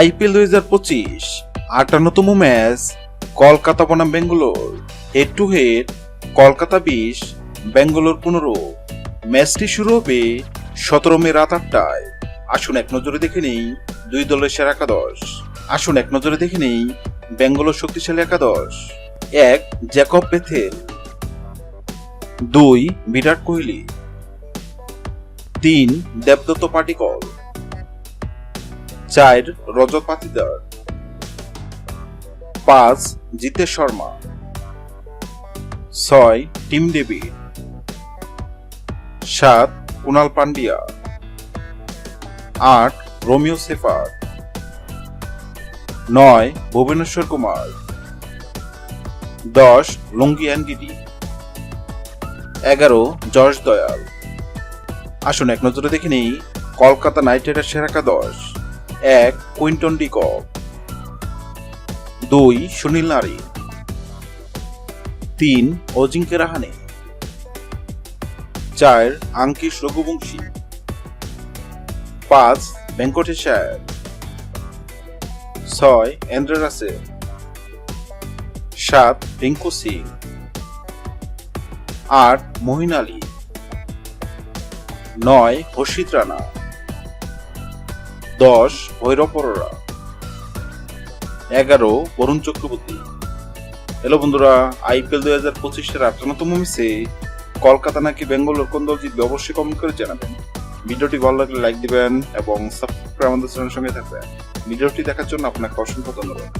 IPL দুই হাজার পঁচিশ, আটান্নতম ম্যাচ, কলকাতা বনাম Bangalore. Head to head Kolkata বিশ, বেঙ্গালোর পনেরো। ম্যাচটি শুরু হবে সতেরো মে রাত আটটায়। আসুন এক নজরে দেখে নেই দুই দলের সেরা একাদশ। আসুন এক নজরে দেখে নেই বেঙ্গালোর শক্তিশালী একাদশ। এক, জ্যাকব বেথেল। দুই, বিরাট কোহলি। তিন, দেবদত্ত পাটিকল চার, রজত পাতিদার। পাঁচ, জিতেশ শর্মা। ছয়, টিম দেবী সাত, কুনাল পান্ডিয়া। আট, রোমিও সেফার নয়, ভুবনেশ্বর কুমার। দশ, লুঙ্গি অ্যানগিডি এগারো যশ দয়াল। আসুন এক নজরে দেখে নেই, কলকাতা নাইট রাইডার্স সেরা একাদশ। এক, কুইন্টন ডিকক দুই, সুনীল নারী। তিন অজিঙ্কে রাহানে। চার, আঙ্কিশ রঘুবংশী। পাঁচ, ভেঙ্কটেশ ছয়, এন্দ্র রাসেল। সাত, রিঙ্কু সিং। আট, মহিন আলী। নয় হর্ষিত রানা। দশ ভৈরব এগারো, বরুণ চক্রবর্তী। হ্যালো বন্ধুরা, আইপিএল দুই হাজার পঁচিশের আটান্নতম ম্যাচে কলকাতা নাকি বেঙ্গালোর কোন দল জিতবে অবশ্যই কমেন্ট করে জানাবেন। ভিডিওটি ভালো লাগলে লাইক দিবেন এবং সাবস্ক্রাইব আমাদের চ্যানেলের সঙ্গে থাকবেন। ভিডিওটি দেখার জন্য আপনাকে অসংখ্য ধন্যবাদ।